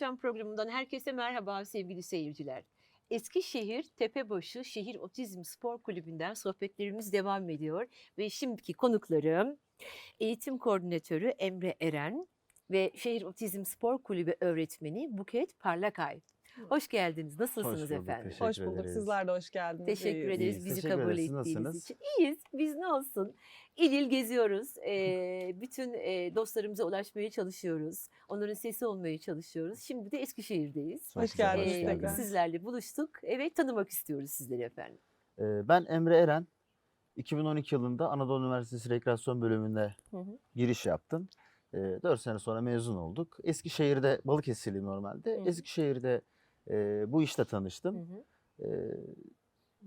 Yaşam programından herkese merhaba sevgili seyirciler. Eskişehir Tepebaşı Şehir Otizm Spor Kulübü'nden sohbetlerimiz devam ediyor. Ve şimdiki konuklarım eğitim koordinatörü Emre Eren ve Şehir Otizm Spor Kulübü öğretmeni Buket Parlakay. Hoş geldiniz. Nasılsınız Hoş bulduk, efendim? Hoş bulduk. ederiz. Sizler de hoş geldiniz. Teşekkür İyiyiz. ederiz İyiyiz, bizi teşekkür kabul ederiz. Ettiğiniz nasılsınız? için. İyiyiz. Biz ne olsun? İl il geziyoruz. Ee, bütün e, dostlarımıza ulaşmaya çalışıyoruz. Onların sesi olmaya çalışıyoruz. Şimdi de Eskişehir'deyiz. Hoş geldiniz Ee, tekrar. sizlerle buluştuk. Evet tanımak istiyoruz sizleri efendim. Ee, Ben Emre Eren. 2012 yılında Anadolu Üniversitesi Rekreasyon Bölümünde Hı hı. giriş yaptım. 4 sene sonra mezun olduk. Eskişehir'de, Balıkesirliyim normalde. Hı. Eskişehir'de e, bu işte Hı tanıştım. hı. Ee,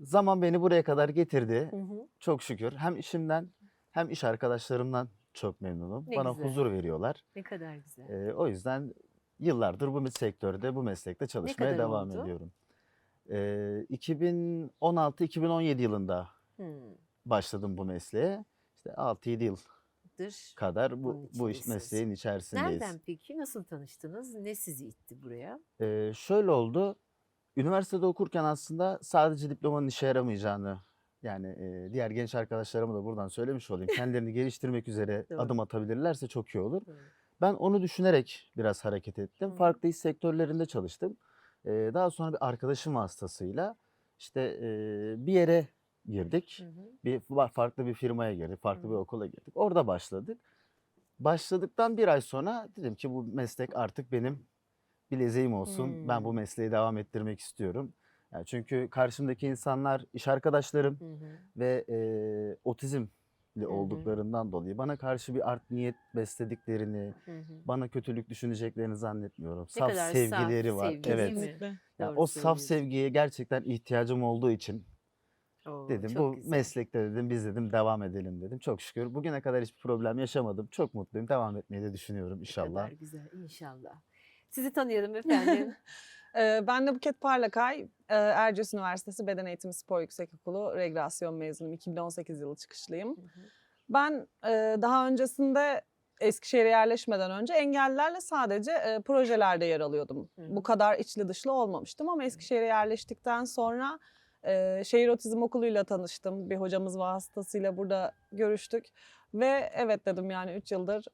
zaman beni buraya kadar getirdi. Hı hı. Çok şükür. Hem işimden hem iş arkadaşlarımdan çok memnunum. Ne Bana güzel. huzur veriyorlar. Ne kadar güzel. Ee, o yüzden yıllardır bu sektörde, bu meslekte çalışmaya devam oldu? ediyorum. Ee, 2016-2017 yılında Hmm. başladım bu mesleğe. İşte 6-7 yıl Dır. kadar bu, bu iş mesleğin içerisindeyiz. Nereden peki? Nasıl tanıştınız? Ne sizi itti buraya? Ee, şöyle oldu. Üniversitede okurken aslında sadece diplomanın işe yaramayacağını yani e, diğer genç arkadaşlarıma da buradan söylemiş olayım. Kendilerini geliştirmek üzere adım atabilirlerse çok iyi olur. Doğru. Ben onu düşünerek biraz hareket ettim. Hı. Farklı iş sektörlerinde çalıştım. Ee, daha sonra bir arkadaşım vasıtasıyla işte e, bir yere girdik. Hı hı. Bir fa- farklı bir firmaya girdik, farklı bir Hı. okula girdik. Orada başladık. Başladıktan bir ay sonra dedim ki bu meslek artık benim bileziğim olsun. Ben bu Hmm. mesleği devam ettirmek istiyorum. Yani çünkü karşımdaki insanlar iş arkadaşlarım Hı hı. ve e, otizmli hı. olduklarından dolayı bana karşı bir art niyet beslediklerini, Hı hı. bana kötülük düşüneceklerini zannetmiyorum. Ne saf kadar saf sevgileri var. sevgi, evet. değil mi? Kesinlikle. Ya Doğru o saf sevgiye gerçekten ihtiyacım olduğu için Oo, dedim bu güzel. meslekte dedim biz dedim devam edelim dedim. Çok şükür bugüne kadar hiçbir problem yaşamadım. Çok mutluyum. Devam etmeyi de düşünüyorum Ne inşallah. kadar güzel inşallah. Sizi tanıyalım efendim. Ben de Buket Parlakay, Erciyes Üniversitesi Beden Eğitimi Spor Yüksekokulu regresyon mezunuyum. 2018 yılı çıkışlıyım. Hı hı. Ben daha öncesinde Eskişehir'e yerleşmeden önce engellilerle sadece e, projelerde yer alıyordum. Hı. Bu kadar içli dışlı olmamıştım ama Eskişehir'e yerleştikten sonra e, Şehir Otizm Okulu'yla tanıştım. Bir hocamız vasıtasıyla burada görüştük. Ve evet dedim yani 3 yıldır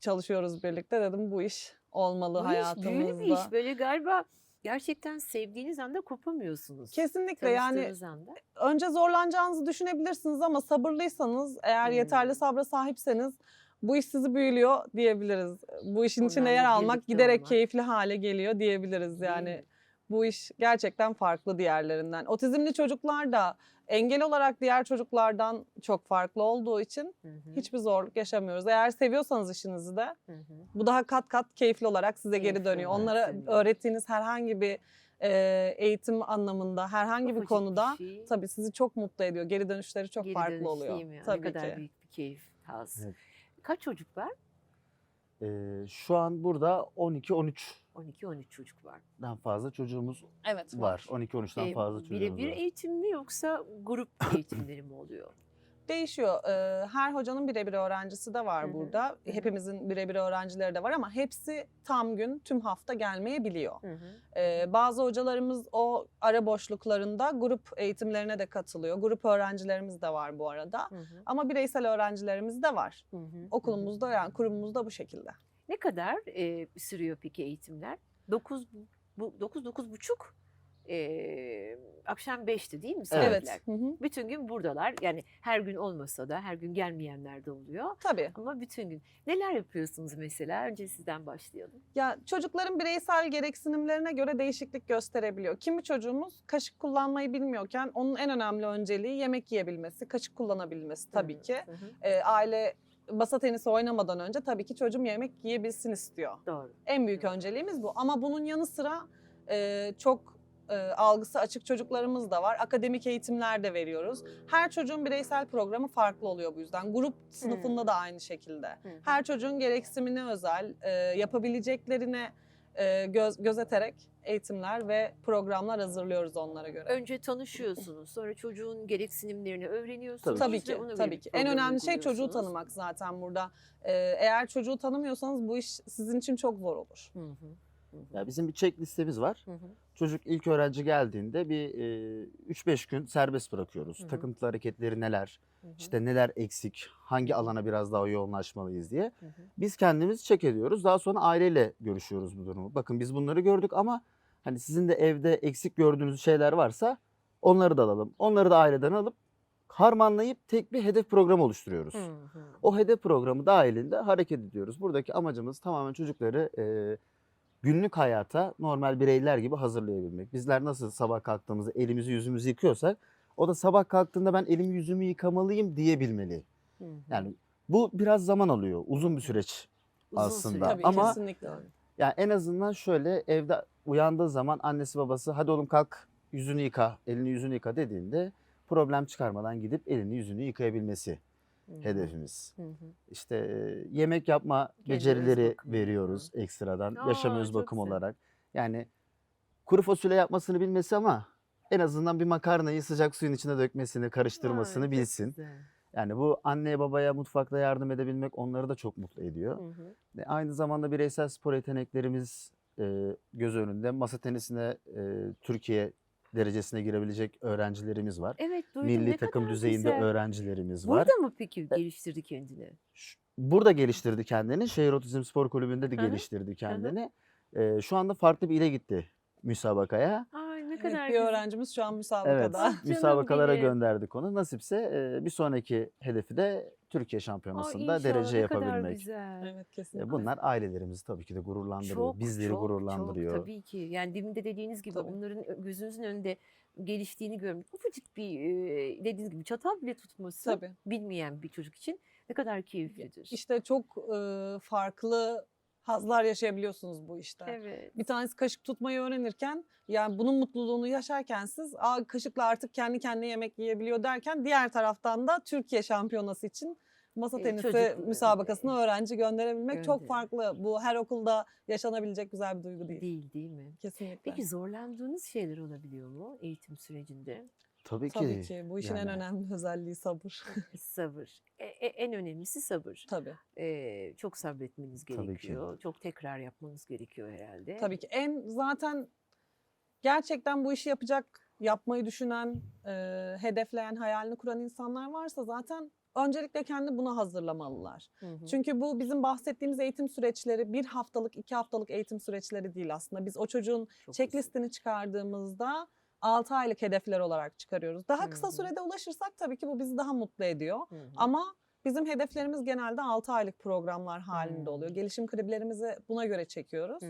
çalışıyoruz birlikte dedim bu iş olmalı Bu hayatımızda. iş büyülü bir iş. Böyle galiba gerçekten sevdiğiniz anda kopamıyorsunuz. Kesinlikle yani anda. önce zorlanacağınızı düşünebilirsiniz ama sabırlıysanız eğer Hmm. yeterli sabra sahipseniz bu iş sizi büyülüyor diyebiliriz. Bu işin Onlarla yer almak giderek olmak. keyifli hale geliyor diyebiliriz. Yani mi? Bu iş gerçekten farklı diğerlerinden. Otizmli çocuklar da engel olarak diğer çocuklardan çok farklı olduğu için Hı hı, hiçbir zorluk yaşamıyoruz. Eğer seviyorsanız işinizi de hı hı. bu daha kat kat keyifli olarak size Keyifli geri dönüyor. Onlara dönüyor. öğrettiğiniz herhangi bir e, eğitim anlamında, herhangi bir konuda şey, tabii sizi çok mutlu ediyor. Geri dönüşleri çok geri farklı dönüş oluyor. değil mi ya? Tabii ne kadar ki. büyük bir keyif, haz. Evet. Kaç çocuk var? Ee, şu an burada 12-13'dan 12-13 çocuk var. fazla çocuğumuz Evet var. 12-13'ten Ee, fazla çocuğumuz Birebir var. eğitim mi yoksa grup eğitimleri mi oluyor? Değişiyor. Her hocanın birebir öğrencisi de var burada. hı. Hepimizin birebir öğrencileri de var ama hepsi tam gün, tüm hafta gelmeyebiliyor. Hı hı. Ee, bazı hocalarımız o ara boşluklarında grup eğitimlerine de katılıyor. Grup öğrencilerimiz de var bu arada. Hı hı. Ama bireysel öğrencilerimiz de var. Hı hı, hı hı. Okulumuzda yani kurumumuzda bu şekilde. Ne kadar e, sürüyor peki eğitimler? 9 bu 9 9 buçuk e, akşam 5'ti değil mi Evet. saatler? Hı. Bütün gün buradalar. Yani her gün olmasa da her gün gelmeyenler de oluyor. Tabii. Ama bütün gün. Neler yapıyorsunuz mesela? Önce sizden başlayalım. Ya çocukların bireysel gereksinimlerine göre değişiklik gösterebiliyor. Kimi çocuğumuz kaşık kullanmayı bilmiyorken onun en önemli önceliği yemek yiyebilmesi, kaşık kullanabilmesi tabii Hı, ki. hı hı. Ee, aile masa tenisi oynamadan önce tabii ki çocuğum yemek yiyebilsin istiyor. Doğru. En büyük önceliğimiz bu. Ama bunun yanı sıra e, çok e, algısı açık çocuklarımız da var. Akademik eğitimler de veriyoruz. Her çocuğun bireysel programı farklı oluyor bu yüzden. Grup sınıfında da aynı şekilde. Hı. Her çocuğun gereksinimine özel, e, yapabileceklerine e, göz, gözeterek eğitimler ve programlar hazırlıyoruz onlara göre. Önce tanışıyorsunuz. Sonra çocuğun gereksinimlerini öğreniyorsunuz. Tabii ki, tabii ki. En önemli şey çocuğu tanımak zaten burada. E, eğer çocuğu tanımıyorsanız bu iş sizin için çok zor olur. Hı hı. Ya bizim bir check listemiz var. Hı hı. Çocuk ilk öğrenci geldiğinde bir e, 3-5 gün serbest bırakıyoruz. Hı hı. Takıntılı hareketleri neler, Hı hı. işte neler eksik, hangi alana biraz daha yoğunlaşmalıyız diye. Hı hı. Biz kendimiz check ediyoruz. Daha sonra aileyle görüşüyoruz bu durumu. Bakın biz bunları gördük ama hani sizin de evde eksik gördüğünüz şeyler varsa onları da alalım. Onları da aileden alıp harmanlayıp tek bir hedef programı oluşturuyoruz. Hı hı. O hedef programı dahilinde hareket ediyoruz. Buradaki amacımız tamamen çocukları e, günlük hayata normal bireyler gibi hazırlayabilmek. Bizler nasıl sabah kalktığımızda elimizi yüzümüzü yıkıyorsak o da sabah kalktığında ben elimi yüzümü yıkamalıyım diyebilmeli. Hı hı. Yani bu biraz zaman alıyor. Uzun bir süreç Uzun aslında. süre. Tabii Ama- kesinlikle. yani en azından şöyle evde uyandığı zaman annesi babası hadi oğlum kalk yüzünü yıka, elini yüzünü yıka dediğinde problem çıkarmadan gidip elini yüzünü yıkayabilmesi Hı hı. hedefimiz. Hı hı. İşte yemek yapma Kendine becerileri bakım. veriyoruz ekstradan Aa, yaşam öz bakım güzel. olarak. Yani kuru fasulye yapmasını bilmesi ama en azından bir makarnayı sıcak suyun içine dökmesini, karıştırmasını çok bilsin. güzel. Yani bu anneye babaya mutfakta yardım edebilmek onları da çok mutlu ediyor. Hı hı. Ve aynı zamanda bireysel spor yeteneklerimiz e, göz önünde. Masa tenisine e, Türkiye derecesine girebilecek öğrencilerimiz var. Evet duydum. Milli ne takım kadar düzeyinde güzel. öğrencilerimiz var. Burada mı peki geliştirdi kendini? Ş- Burada geliştirdi kendini. Şehir Otizm Spor Kulübü'nde de Hı hı. geliştirdi kendini. E, şu anda farklı bir ile gitti müsabakaya. Ay ne Evet, kadar bir güzel. öğrencimiz şu an Evet, müsabakada. canım müsabakalara benim. gönderdik onu. Nasipse e, bir sonraki hedefi de Türkiye Aa, şampiyonasında inşallah, derece ne kadar yapabilmek. güzel. Evet E, kesinlikle. Bunlar ailelerimizi tabii ki de gururlandırıyor. Bizleri çok, gururlandırıyor. Çok, tabii ki. Yani demin de dediğiniz gibi Tabii. onların ö- gözünüzün önünde geliştiğini görmek. Ufacık bir e, dediğiniz gibi çatal bile tutması Tabii. bilmeyen bir çocuk için ne kadar keyiflidir. İşte çok e, farklı hazlar yaşayabiliyorsunuz bu işte. evet. Bir tanesi kaşık tutmayı öğrenirken yani bunun mutluluğunu yaşarken siz Aa, kaşıkla artık kendi kendine yemek yiyebiliyor derken diğer taraftan da Türkiye şampiyonası için masa E, tenisi çocuk- müsabakasına öğrenci gönderebilmek çok Gönder. farklı. Bu her okulda yaşanabilecek güzel bir duygu değil. Değil değil mi? Kesinlikle. Peki zorlandığınız şeyler olabiliyor mu eğitim sürecinde? Tabii ki. Tabii ki bu işin en Yani- önemli özelliği sabır. Sabır. E- e- en önemlisi sabır. Tabii. E, çok sabretmeniz Tabii ki. gerekiyor. Çok tekrar yapmanız gerekiyor herhalde. Tabii ki en zaten gerçekten bu işi yapacak, yapmayı düşünen, e, hedefleyen, hayalini kuran insanlar varsa zaten öncelikle kendi buna hazırlamalılar. Hı hı. Çünkü bu bizim bahsettiğimiz eğitim süreçleri bir haftalık, iki haftalık eğitim süreçleri değil aslında. Biz o çocuğun Çok checklistini çıkardığımızda 6 aylık hedefler olarak çıkarıyoruz. Daha kısa sürede ulaşırsak tabii ki bu bizi daha mutlu ediyor. Ama bizim hedeflerimiz genelde 6 aylık programlar halinde oluyor. Gelişim kriblerimizi buna göre çekiyoruz.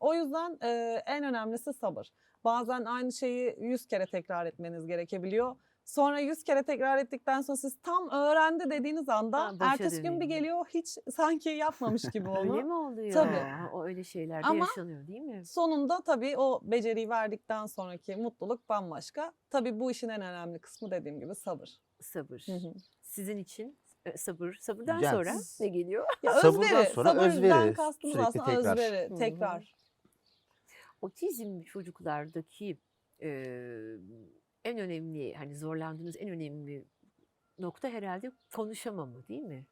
O yüzden e, en önemlisi sabır. Bazen aynı şeyi 100 kere tekrar etmeniz gerekebiliyor. Sonra 100 kere tekrar ettikten sonra siz tam öğrendi dediğiniz anda Ha, ertesi gün bir geliyor hiç sanki yapmamış gibi Öyle onu. mi oluyor? Tabii. O öyle şeyler de Ama- yaşanıyor değil mi? Sonunda tabii o beceriyi verdikten sonraki mutluluk bambaşka. Tabii bu işin en önemli kısmı dediğim gibi sabır. Sabır. Hı hı. Sizin için e, sabır. Sabırdan Yani sonra ne geliyor? Ya Sabırdan özveri, sonra sabırdan özveri, kastımız sürekli aslında tekrar. özveri, Hı hı. tekrar. Otizmli çocuklardaki e, en önemli hani zorlandığınız en önemli nokta herhalde konuşamama değil mi?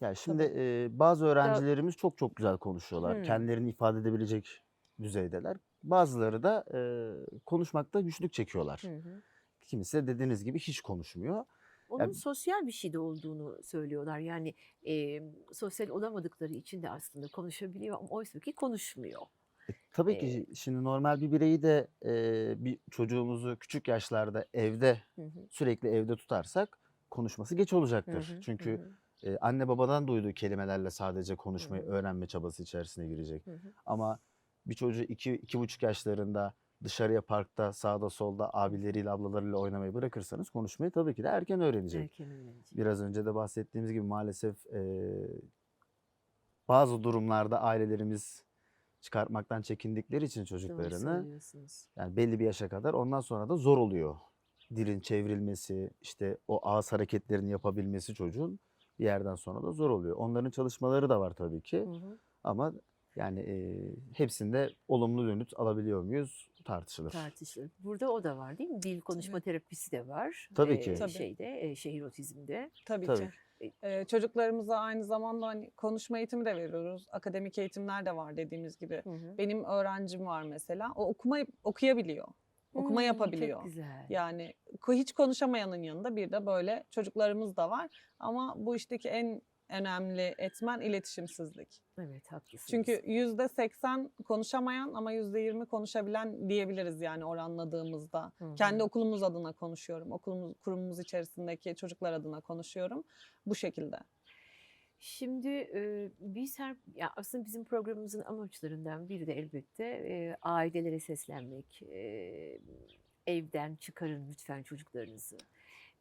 Ya şimdi e, bazı öğrencilerimiz çok çok güzel konuşuyorlar. Hmm. Kendilerini ifade edebilecek düzeydeler. Bazıları da e, konuşmakta güçlük çekiyorlar. Hı hı. Kimisi de dediğiniz gibi hiç konuşmuyor. Onun Ya- sosyal bir şey de olduğunu söylüyorlar. Yani e, sosyal olamadıkları için de aslında konuşabiliyor ama oysa ki konuşmuyor. E, tabii ki şimdi normal bir bireyi de e, bir çocuğumuzu küçük yaşlarda evde Hı hı. sürekli evde tutarsak konuşması geç olacaktır. Hı hı, Çünkü hı, e, anne babadan duyduğu kelimelerle sadece konuşmayı hı. öğrenme çabası içerisine girecek. hı hı. Ama bir çocuğu iki, iki buçuk yaşlarında dışarıya parkta sağda solda abileriyle ablalarıyla oynamayı bırakırsanız konuşmayı tabii ki de erken öğrenecek. Erken öğrenci. Biraz önce de bahsettiğimiz gibi maalesef e, bazı durumlarda ailelerimiz çıkartmaktan çekindikleri için çocuklarını yani belli bir yaşa kadar ondan sonra da zor oluyor. Dilin çevrilmesi, işte o ağız hareketlerini yapabilmesi çocuğun bir yerden sonra da zor oluyor. Onların çalışmaları da var tabii ki Hı hı. ama yani e, hepsinde olumlu dönüt alabiliyor muyuz tartışılır. tartışılır. Burada o da var değil mi? Dil konuşma terapisi de var. Tabii Ee, ki. Tabii. Şeyde, e, şehir otizmde. Tabii, Tabii. ki. Ee, çocuklarımıza aynı zamanda hani konuşma eğitimi de veriyoruz. Akademik eğitimler de var dediğimiz gibi. Hı hı. Benim öğrencim var mesela. O okuma okuyabiliyor. Okuma Hmm, yapabiliyor. Çok güzel. Yani hiç konuşamayanın yanında bir de böyle çocuklarımız da var. Ama bu işteki en önemli etmen iletişimsizlik. Evet haklısınız. Çünkü yüzde seksen konuşamayan ama yüzde yirmi konuşabilen diyebiliriz yani oranladığımızda. Hı hı. Kendi okulumuz adına konuşuyorum. Okulumuz, kurumumuz içerisindeki çocuklar adına konuşuyorum. Bu şekilde. Şimdi e, biz her, ya aslında bizim programımızın amaçlarından biri de elbette e, ailelere seslenmek. E, evden çıkarın lütfen çocuklarınızı.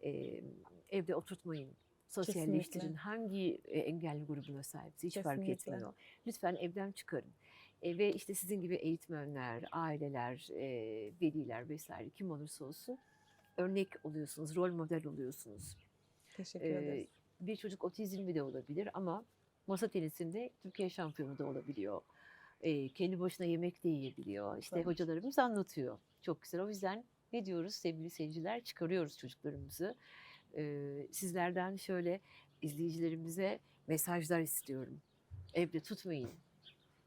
E, evde oturtmayın. Sosyalleştirin. Kesinlikle. Hangi e, engelli grubuna sahipse hiç fark Kesinlikle. etmiyor. Lütfen evden çıkarın. E, ve işte sizin gibi eğitmenler, aileler, e, veliler vesaire kim olursa olsun örnek oluyorsunuz, rol model oluyorsunuz. Teşekkür Ee, ederiz. bir çocuk otizmli de olabilir ama masa tenisinde Türkiye şampiyonu da olabiliyor. Ee, kendi başına yemek de yiyebiliyor. İşte Tabii. hocalarımız anlatıyor. Çok güzel. O yüzden ne diyoruz sevgili seyirciler? Çıkarıyoruz çocuklarımızı. Ee, sizlerden şöyle izleyicilerimize mesajlar istiyorum. Evde tutmayın.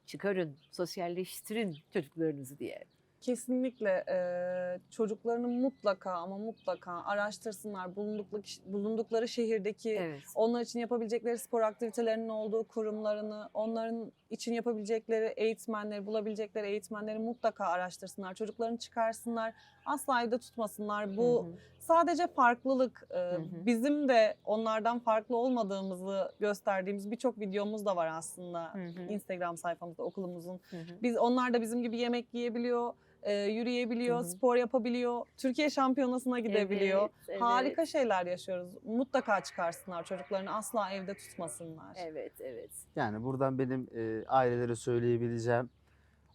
Çıkarın, sosyalleştirin çocuklarınızı diye. Kesinlikle eee, çocuklarını mutlaka ama mutlaka araştırsınlar bulundukları, bulundukları şehirdeki Evet. onlar için yapabilecekleri spor aktivitelerinin olduğu kurumlarını, onların için yapabilecekleri eğitmenleri, bulabilecekleri eğitmenleri mutlaka araştırsınlar. Çocuklarını çıkarsınlar, asla evde tutmasınlar. Bu Hı hı. Sadece farklılık. Ee, hı. Bizim de onlardan farklı olmadığımızı gösterdiğimiz birçok videomuz da var aslında. Hı hı. Instagram sayfamızda okulumuzun. Hı hı. Biz onlar da bizim gibi yemek yiyebiliyor, e, yürüyebiliyor, Hı hı. spor yapabiliyor, Türkiye şampiyonasına gidebiliyor. Evet, Harika evet. şeyler yaşıyoruz. Mutlaka çıkarsınlar çocuklarını asla evde tutmasınlar. Evet, evet. Yani buradan benim e, ailelere söyleyebileceğim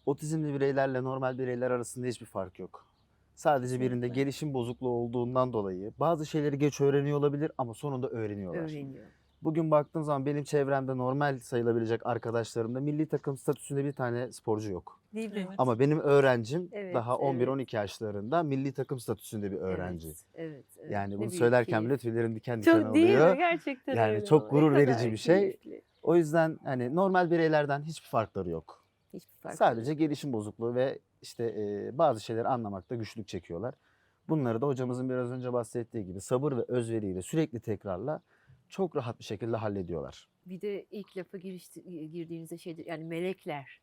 otizmli bireylerle normal bireyler arasında hiçbir fark yok. Sadece birinde gelişim bozukluğu olduğundan dolayı bazı şeyleri geç öğreniyor olabilir ama sonunda öğreniyorlar. Öğreniyor. Bugün baktığım zaman benim çevremde normal sayılabilecek arkadaşlarımda milli takım statüsünde bir tane sporcu yok. Değil mi? Evet. Ama benim öğrencim Evet, daha evet. 11-12 yaşlarında milli takım statüsünde bir öğrenci. Evet, evet, evet. Yani bunu söylerken bile tüylerim diken diken çok değil oluyor. mi? Gerçekten Yani öyle çok gurur verici bir şey. keyifli. O yüzden hani normal bireylerden hiçbir farkları yok. Hiçbir fark Sadece yok. gelişim bozukluğu ve işte e, bazı şeyleri anlamakta güçlük çekiyorlar. Bunları da hocamızın biraz önce bahsettiği gibi sabır ve özveriyle sürekli tekrarla çok rahat bir şekilde hallediyorlar. Bir de ilk lafa girişti, girdiğinizde şeydir yani melekler.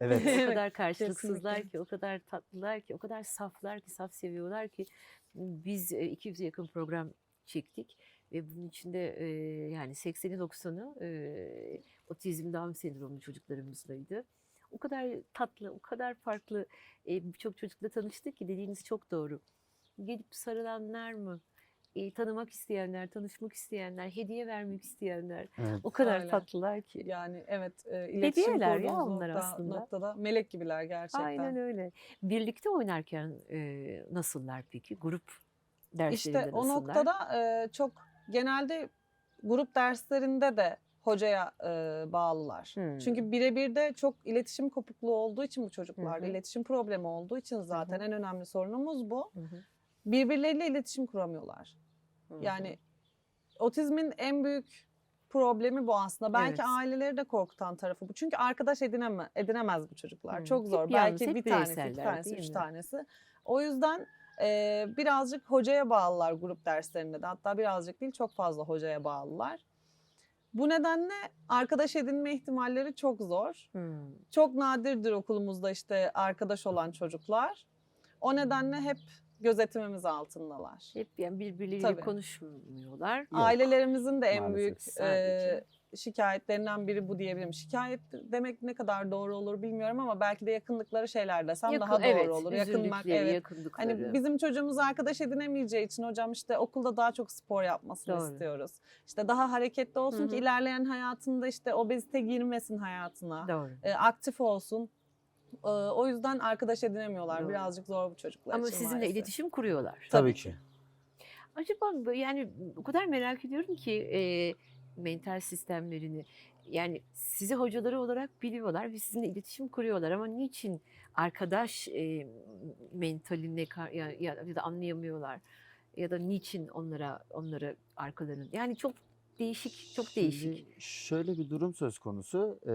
Evet. o kadar karşılıksızlar ki, o kadar tatlılar ki, o kadar saflar ki, saf seviyorlar ki. Biz e, 200'e yakın program çektik ve bunun içinde e, yani 80'i 90'ı e, otizm Down sendromlu çocuklarımızdaydı. O kadar tatlı, o kadar farklı e, birçok çocukla tanıştık ki dediğiniz çok doğru. Gelip sarılanlar mı? E, tanımak isteyenler, tanışmak isteyenler, hediye vermek isteyenler. evet. O kadar Öyle. tatlılar ki. Yani evet e, iletişim Hediyeler ya onlar nokta- aslında. noktada melek gibiler gerçekten. Aynen öyle. Birlikte oynarken e, nasıllar peki? Grup derslerinde İşte o nasıllar? noktada e, çok genelde grup derslerinde de hocaya e, bağlılar. Hmm. Çünkü birebir de çok iletişim kopukluğu olduğu için bu çocuklarda, hı. iletişim problemi olduğu için zaten hı. en önemli sorunumuz bu. Hı, Birbirleriyle iletişim kuramıyorlar. hı. Yani otizmin en büyük problemi bu aslında. Belki Evet. aileleri de korkutan tarafı bu. Çünkü arkadaş edineme, edinemez bu çocuklar. Hı. Çok Hep zor. yalnız, Belki hep bir tanesi, iki tanesi, üç mi? tanesi. O yüzden e, birazcık hocaya bağlılar grup derslerinde de. Hatta birazcık değil çok fazla hocaya bağlılar. Bu nedenle arkadaş edinme ihtimalleri çok zor. Hmm. Çok nadirdir okulumuzda işte arkadaş olan çocuklar. O nedenle hep gözetimimiz altındalar. Hep yani birbirleriyle Tabii. konuşmuyorlar. Yok, Ailelerimizin de en maalesef. büyük Sadece. e, şikayetlerinden biri bu diyebilirim. Şikayet demek ne kadar doğru olur bilmiyorum ama belki de yakındıkları şeyler desem Yakın- daha doğru evet, olur. Yakınmak evet. yakındıkları. Hani bizim çocuğumuz arkadaş edinemeyeceği için hocam işte okulda daha çok spor yapmasını Doğru. istiyoruz. İşte daha hareketli olsun Hı ki ilerleyen hayatında işte obezite girmesin hayatına. Doğru. E, aktif olsun. E, o yüzden arkadaş edinemiyorlar. Doğru. Birazcık zor bu çocuklar Ama için sizinle maalesef. iletişim kuruyorlar. Tabii ki. Acaba yani o kadar merak ediyorum ki e, mental sistemlerini. Yani sizi hocaları olarak biliyorlar ve sizinle iletişim kuruyorlar ama niçin arkadaş e, mentaline ya, ya, ya da anlayamıyorlar ya da niçin onlara onlara arkalarını yani çok değişik, çok değişik. Şimdi şöyle bir durum söz konusu. Ee,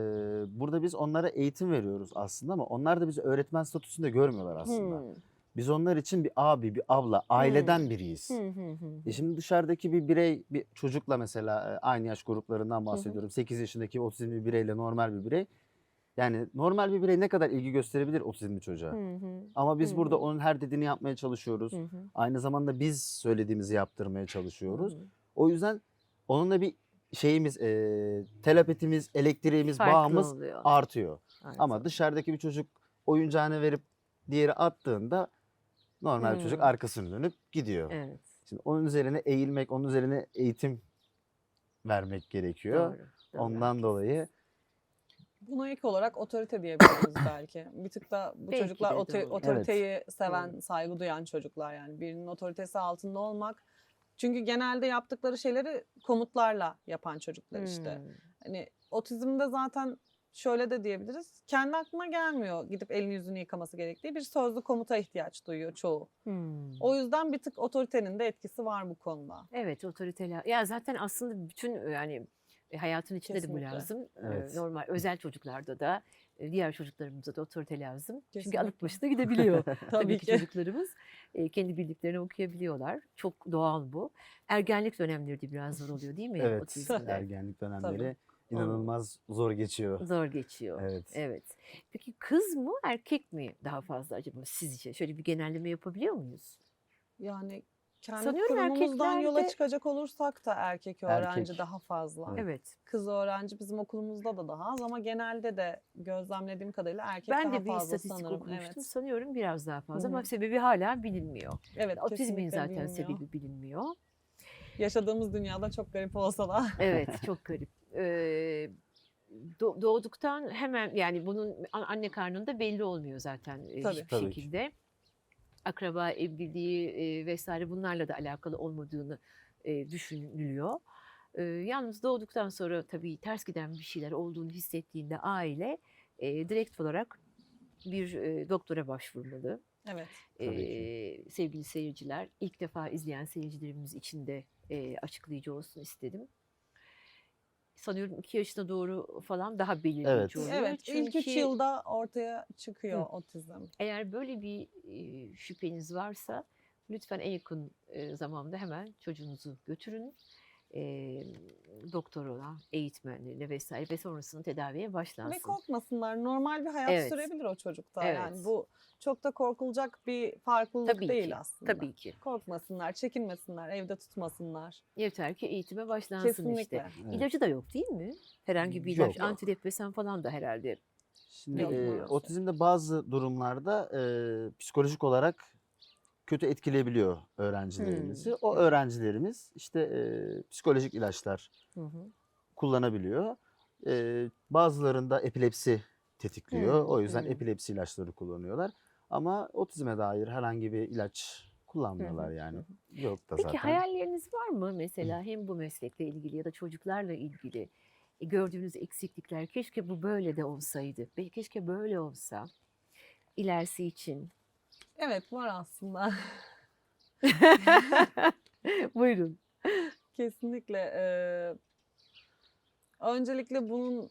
burada biz onlara eğitim veriyoruz aslında ama onlar da bizi öğretmen statüsünde görmüyorlar aslında. Hmm. Biz onlar için bir abi, bir abla, aileden biriyiz. Hı hı hı. E şimdi dışarıdaki bir birey, bir çocukla mesela e, aynı yaş gruplarından bahsediyorum. 8 yaşındaki otizmli bir bireyle normal bir birey. Yani normal bir birey ne kadar ilgi gösterebilir otizmli çocuğa? Hı hı. Ama biz Hı burada onun her dediğini yapmaya çalışıyoruz. Hı hı. Aynı zamanda biz söylediğimizi yaptırmaya çalışıyoruz. Hı hı. O yüzden onunla bir şeyimiz, e, telepatimiz, elektriğimiz, Farklı bağımız oluyor. artıyor. Aynen. Ama dışarıdaki bir çocuk oyuncağını verip diğeri attığında normal çocuk Hmm. arkasını dönüp gidiyor. Evet. Şimdi onun üzerine eğilmek, onun üzerine eğitim vermek gerekiyor. Doğru. doğru, Ondan dolayı Buna ilk olarak otorite diyebiliriz belki. Bir tık da bu Belki çocuklar de ote- doğru. otoriteyi seven, saygı duyan çocuklar yani. Birinin otoritesi altında olmak. Çünkü genelde yaptıkları şeyleri komutlarla yapan çocuklar işte. Hmm. Hani otizmde zaten şöyle de diyebiliriz. Kendi aklına gelmiyor gidip elini yüzünü yıkaması gerektiği bir sözlü komuta ihtiyaç duyuyor çoğu. Hmm. O yüzden bir tık otoritenin de etkisi var bu konuda. Evet otoriteler. Ya zaten aslında bütün yani e, hayatın içinde de bu Kesinlikle. lazım. Ee, Evet. Normal özel çocuklarda da e, diğer çocuklarımızda da otorite lazım. Çünkü Kesinlikle. alıp başına gidebiliyor. Tabii, Tabii ki çocuklarımız e, kendi bildiklerini okuyabiliyorlar. Çok doğal bu. Ergenlik dönemleri de biraz zor oluyor değil mi? evet otizmde? ergenlik dönemleri inanılmaz zor geçiyor. Zor geçiyor. Evet. Evet. Peki kız mı erkek mi daha fazla acaba sizce? Şöyle bir genelleme yapabiliyor muyuz? Yani kendi Sanıyorum kurumumuzdan yola erkeklerde- çıkacak olursak da erkek öğrenci Erkek. daha fazla. Evet. Kız öğrenci bizim okulumuzda da daha az ama genelde de gözlemlediğim kadarıyla erkek Ben daha de bir fazla istatistik sanırım. okumuştum. Evet. Sanıyorum biraz daha fazla Hı ama sebebi hala bilinmiyor. Evet, Otizmin zaten bilinmiyor. sebebi bilinmiyor. Yaşadığımız dünyada çok garip olsa da. Evet çok garip. Do- doğduktan hemen yani bunun anne karnında belli olmuyor zaten e, Tabii. hiçbir Tabii ki. şekilde. Akraba evliliği e, vesaire bunlarla da alakalı olmadığını e, düşünülüyor. E, yalnız doğduktan sonra tabii ters giden bir şeyler olduğunu hissettiğinde aile e, direkt olarak bir e, doktora başvurmalı. Evet. Tabii ki. Ee, sevgili seyirciler, ilk defa izleyen seyircilerimiz için de e, açıklayıcı olsun istedim. Sanıyorum iki yaşına doğru falan daha belirleyici Evet. oluyor. Evet, ilk üç yılda ortaya çıkıyor Hı. otizm. Eğer böyle bir e, şüpheniz varsa lütfen en yakın e, zamanda hemen çocuğunuzu götürün. E, doktoruna, eğitmenlerine vesaire ve sonrasında tedaviye Ve başlansın. korkmasınlar. Normal bir hayat Evet. sürebilir o çocukta. Evet. Yani bu çok da korkulacak bir farklılık Tabii değil ki, aslında. Tabii ki. Korkmasınlar, çekinmesinler, evde tutmasınlar. Yeter ki eğitime başlansın Kesinlikle. işte. Evet. İlacı da yok değil mi? Herhangi bir Yok. ilaç, antidepresan falan da herhalde. Şimdi e, otizmde bazı durumlarda e, psikolojik olarak kötü etkileyebiliyor öğrencilerimizi. O öğrencilerimiz işte e, psikolojik ilaçlar Hı hı. kullanabiliyor. E, bazılarında epilepsi tetikliyor. Hı, O yüzden hı. epilepsi ilaçları kullanıyorlar. Ama otizme dair herhangi bir ilaç kullanmıyorlar hı, yani. Yok da Peki zaten. hayalleriniz var mı mesela hem bu meslekle ilgili ya da çocuklarla ilgili e, gördüğünüz eksiklikler keşke bu böyle de olsaydı. Keşke böyle olsa ilerisi için. Evet var aslında. Buyurun. Kesinlikle. eee, öncelikle bunun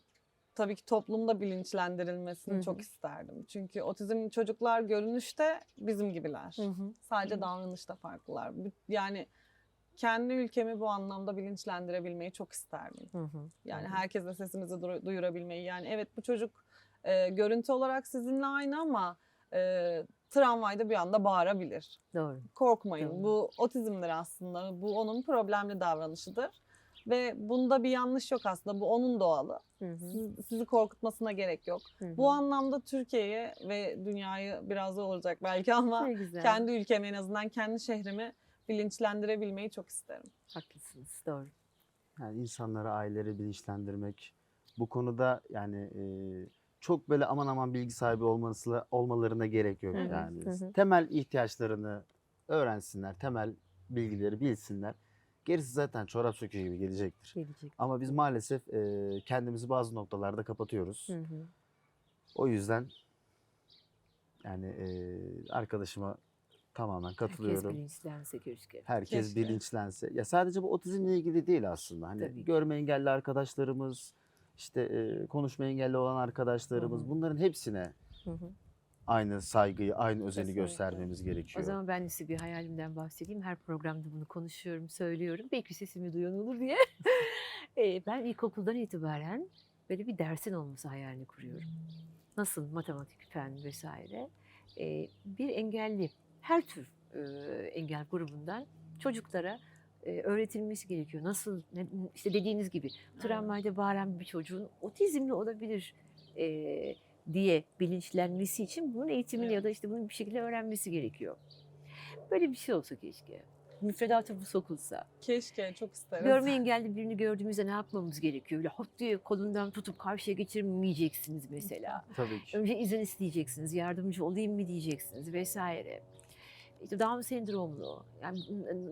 tabii ki toplumda bilinçlendirilmesini Hı hı. çok isterdim. Çünkü otizmli çocuklar görünüşte bizim gibiler. Sadece Hı. davranışta farklılar. Yani kendi ülkemi bu anlamda bilinçlendirebilmeyi çok isterdim. Hı hı. Yani Hı hı. herkese sesimizi duyurabilmeyi. Yani evet bu çocuk e, görüntü olarak sizinle aynı ama e, tramvayda bir anda bağırabilir. Doğru. Korkmayın. Doğru. Bu otizmdir aslında. Bu onun problemli davranışıdır. Ve bunda bir yanlış yok aslında. Bu onun doğalı. Hı hı. Siz- sizi korkutmasına gerek yok. Hı Bu hı. anlamda Türkiye'yi ve dünyayı biraz da olacak belki ama kendi ülkemi en azından kendi şehrimi bilinçlendirebilmeyi çok isterim. Haklısınız. Doğru. Yani insanları, aileleri bilinçlendirmek. Bu konuda yani e, çok böyle aman aman bilgi sahibi olması, olmalarına gerek yok hı, yani. hı hı. Temel ihtiyaçlarını öğrensinler, temel bilgileri bilsinler. Gerisi zaten çorap söküğü gibi gelecektir. Gelecek. Ama biz maalesef e, kendimizi bazı noktalarda kapatıyoruz. Hı hı. O yüzden yani e, arkadaşıma Tamamen katılıyorum. Herkes bilinçlense keşke. Herkes Keşke. bilinçlense. Ya sadece bu otizmle ilgili değil aslında. Hani görme engelli arkadaşlarımız, işte e, konuşma engelli olan arkadaşlarımız Hı hı. bunların hepsine Hı hı. aynı saygıyı, aynı özeni Kesinlikle. göstermemiz gerekiyor. O zaman ben de size bir hayalimden bahsedeyim. Her programda bunu konuşuyorum, söylüyorum. Belki sesimi duyan olur diye. Eee, ben ilkokuldan itibaren böyle bir dersin olması hayalini kuruyorum. Nasıl matematik, fen vesaire. Eee, bir engelli, her tür eee, engel grubundan çocuklara öğretilmesi gerekiyor. Nasıl, ne- işte dediğiniz gibi tramvayda bağıran bir çocuğun otizmli olabilir eee, diye bilinçlenmesi için bunun eğitimini ya da işte bunu bir şekilde öğrenmesi gerekiyor. Böyle bir şey olsa keşke. Müfredata bu sokulsa. Keşke çok isterim. Görme engelli birini gördüğümüzde ne yapmamız gerekiyor? Öyle hop diye kolundan tutup karşıya geçirmeyeceksiniz mesela. Tabii ki. Önce izin isteyeceksiniz, yardımcı olayım mı diyeceksiniz vesaire. İşte Down sendromlu, yani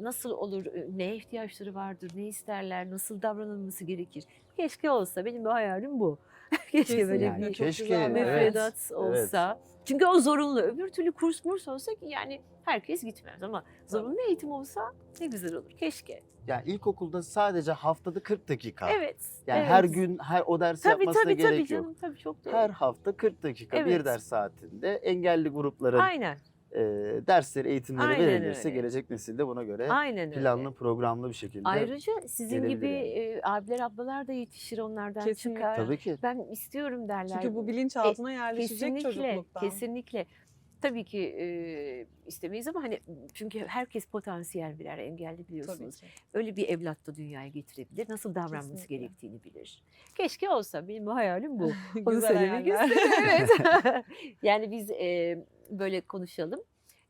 nasıl olur, neye ihtiyaçları vardır, ne isterler, nasıl davranılması gerekir. Keşke olsa, benim bir hayalim bu. Keşke böyle Kesinlikle, bir çok keşke, güzel bir hayal. müfredat olsa. Çünkü o zorunlu. Öbür türlü kurs murs olsa ki yani herkes gitmez ama zorunlu eğitim olsa ne güzel olur. Keşke. Yani ilkokulda sadece haftada 40 dakika. Evet. Yani evet. her gün her o dersi tabii yapmasına tabii gerek tabii yok. canım tabii çok doğru. Her hafta 40 dakika Evet. bir ders saatinde engelli grupların Aynen. E, dersleri, eğitimleri Aynen verilirse öyle. gelecek nesilde buna göre Aynen öyle. planlı, programlı bir şekilde. Ayrıca sizin gibi e, abiler ablalar da yetişir onlardan Kesinlikle. çıkar. Tabii ki. Ben istiyorum derler. Çünkü bu bilinçaltına yerleşecek kesinlikle, çocukluktan. kesinlikle. Tabii ki e, istemeyiz ama hani çünkü herkes potansiyel birer engelli biliyorsunuz. Öyle bir evlat da dünyaya getirebilir. Nasıl davranması Kesinlikle. gerektiğini bilir. Keşke olsa benim hayalim bu. Onu Güzel hayaller. Evet. yani biz e, böyle konuşalım,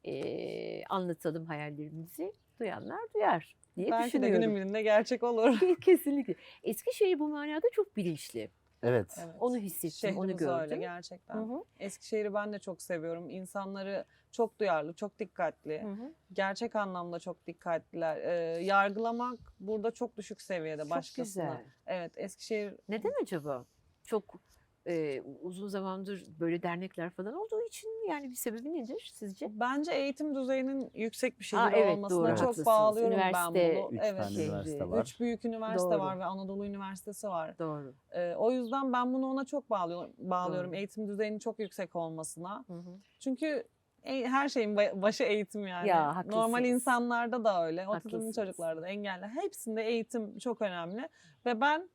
e, anlatalım hayallerimizi. Duyanlar duyar diye Belki de düşünüyorum. günün birinde gerçek olur. Kesinlikle. Eskişehir bu manada çok bilinçli. Evet. Evet. Onu hissettim, onu Şehrimiz öyle gördüm. gerçekten. Hı hı, Eskişehir'i ben de çok seviyorum. İnsanları çok duyarlı, çok dikkatli. hı hı. Gerçek anlamda çok dikkatliler. Ee, yargılamak burada çok düşük seviyede Çok başkasını. güzel. Evet, Eskişehir Neden acaba? Çok e, uzun zamandır böyle dernekler falan olduğu için? Yani bir sebebi nedir sizce? bence eğitim düzeyinin yüksek bir şehir Aa, evet, olmasına doğru, çok haklısınız. bağlıyorum ben Üniversite, bunu. Üç evet. tane Şehri. üniversite var. Üç büyük üniversite Doğru. var ve Anadolu Üniversitesi var. Doğru. Ee, o yüzden ben bunu ona çok bağlıyorum. bağlıyorum. Doğru. Eğitim düzeyinin çok yüksek olmasına. Hı hı. Çünkü e- her şeyin ba- başı eğitim yani. Ya, Normal insanlarda da öyle. Otizmli çocuklarda da engelli. Hepsinde eğitim çok önemli. Ve ben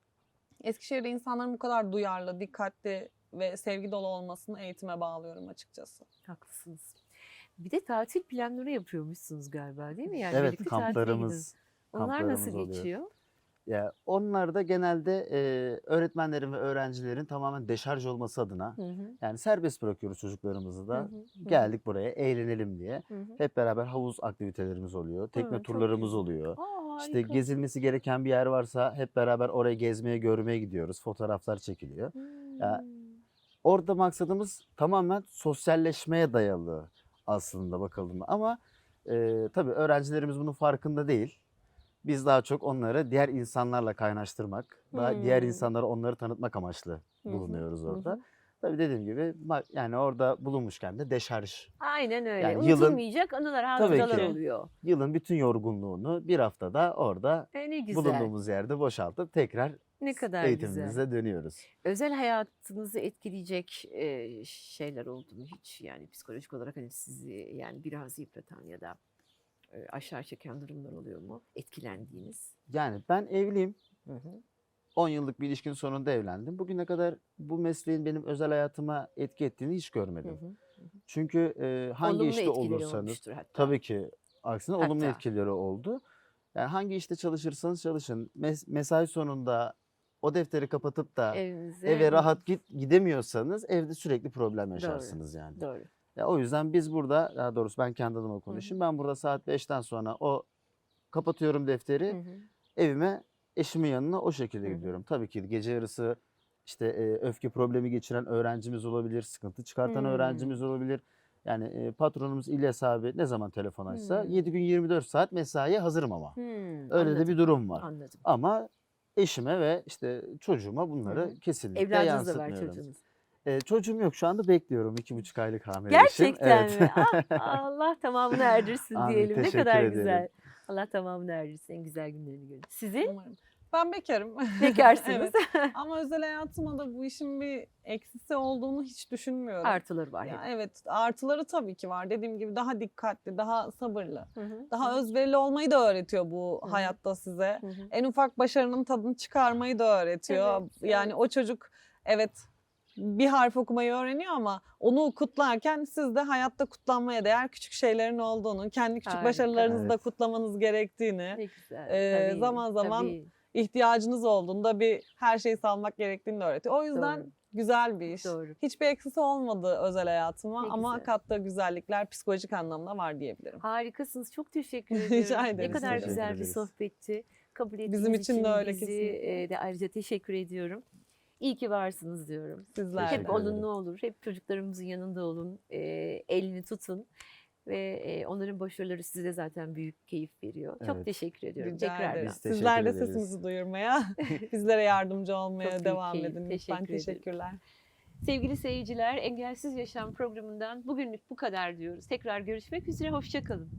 Eskişehir'de insanların bu kadar duyarlı, dikkatli ve sevgi dolu olmasını eğitime bağlıyorum açıkçası. Haklısınız. Bir de tatil planları yapıyormuşsunuz galiba değil mi? Yani evet kamplarımız. Onlar kamplarımız nasıl oluyor. geçiyor? Ya onlar da genelde e, öğretmenlerin ve öğrencilerin tamamen deşarj olması adına Hı hı, yani serbest bırakıyoruz çocuklarımızı da. hı, hı. Geldik buraya eğlenelim diye. Hı hı. Hep beraber havuz aktivitelerimiz oluyor. Tekne çok turlarımız oluyor. Aa, İşte harika. gezilmesi gereken bir yer varsa hep beraber oraya gezmeye, görmeye gidiyoruz. Fotoğraflar çekiliyor. ya, Hmm. Orada maksadımız tamamen sosyalleşmeye dayalı aslında bakıldığında. Ama e, tabii öğrencilerimiz bunun farkında değil. Biz daha çok onları diğer insanlarla kaynaştırmak, daha diğer Hmm. insanlara onları tanıtmak amaçlı bulunuyoruz hı orada. hı. Tabii dediğim gibi yani orada bulunmuşken de deşarj. Aynen öyle. Yani yılın- Unutulmayacak anılar, Tabii hatıralar ki. oluyor. Yılın bütün yorgunluğunu bir haftada orada E, ne güzel. bulunduğumuz yerde boşaltıp tekrar Ne kadar eğitimimize güzel. dönüyoruz. Özel hayatınızı etkileyecek e, şeyler oldu mu hiç? Yani psikolojik olarak hani sizi yani biraz yıpratan ya da aşağı çeken durumlar oluyor mu? Etkilendiğiniz. Yani ben evliyim. Hı hı. 10 yıllık bir ilişkinin sonunda evlendim. Bugüne kadar bu mesleğin benim özel hayatıma etki ettiğini hiç Hı görmedim. hı. Çünkü e, hangi Olumlu işte olursanız tabii ki aksine olumlu Hatta. etkileri oldu. Yani hangi işte çalışırsanız çalışın mes- mesai sonunda o defteri kapatıp da Evinize. eve rahat git gidemiyorsanız evde sürekli problem yaşarsınız yani. Doğru. Ya o yüzden biz burada daha doğrusu ben kendi adıma konuşayım. Ben burada saat 5'ten sonra o kapatıyorum defteri. Hı hı. evime eşimin yanına o şekilde Hı hı. gidiyorum. Tabii ki gece yarısı işte e, öfke problemi geçiren öğrencimiz olabilir, sıkıntı çıkartan Hmm. öğrencimiz olabilir. Yani e, patronumuz İlyas abi ne zaman telefon açsa Hmm. 7 gün 24 saat mesaiye hazırım ama. Hmm, Öyle anladım, de bir durum var. Anladım. Ama eşime ve işte çocuğuma bunları Hı hı. kesinlikle Evladınız da var yansıtmıyorum. çocuğunuz. Ee, çocuğum yok şu anda bekliyorum. iki buçuk aylık hamile Gerçekten eşim. mi? Ah, Allah tamamını erdirsin Amin, diyelim. Ne teşekkür kadar ederim. güzel. Allah tamamını erdirsin. En güzel günlerini görün. Sizin? Umarım. Ben bekarım. Bekarsınız. evet. Ama özel hayatıma da bu işin bir eksisi olduğunu hiç düşünmüyorum. Artıları var. Ya hep. evet artıları tabii ki var. Dediğim gibi daha dikkatli, daha sabırlı, Hı hı, daha hı özverili olmayı da öğretiyor bu Hı hı. hayatta size. hı, hı. En ufak başarının tadını çıkarmayı da öğretiyor. Evet, yani evet. o çocuk evet bir harf okumayı öğreniyor ama onu kutlarken siz de hayatta kutlanmaya değer küçük şeylerin olduğunu, kendi küçük Harika. başarılarınızı da Evet. kutlamanız gerektiğini, Ne güzel. Ee, tabii, zaman zaman tabii. ihtiyacınız olduğunda bir her şeyi salmak gerektiğini de öğretiyor. O yüzden Doğru. güzel bir iş. Doğru. Hiçbir eksisi olmadı özel hayatıma Ne ama güzel. kattığı güzellikler psikolojik anlamda var diyebilirim. Harikasınız. Çok teşekkür Rica ediyorum. Ne ederiz. kadar Teşekkür güzel bir ederiz. sohbetti. Kabul ettiğiniz Bizim için de öyle bizi kesinlikle. e, de ayrıca teşekkür ediyorum. İyi ki varsınız diyorum. Sizler Hep ne olur. Hep çocuklarımızın yanında olun. e, elini tutun. Ve e, onların başarıları size zaten büyük keyif veriyor. Çok Evet. teşekkür ediyorum. Rica Tekrar ederiz. Biz teşekkür Sizler de ederiz. sesimizi duyurmaya, bizlere yardımcı olmaya büyük devam keyif. edin. Teşekkür ederim. teşekkürler. Sevgili seyirciler, Engelsiz Yaşam programından bugünlük bu kadar diyoruz. Tekrar görüşmek üzere, hoşçakalın.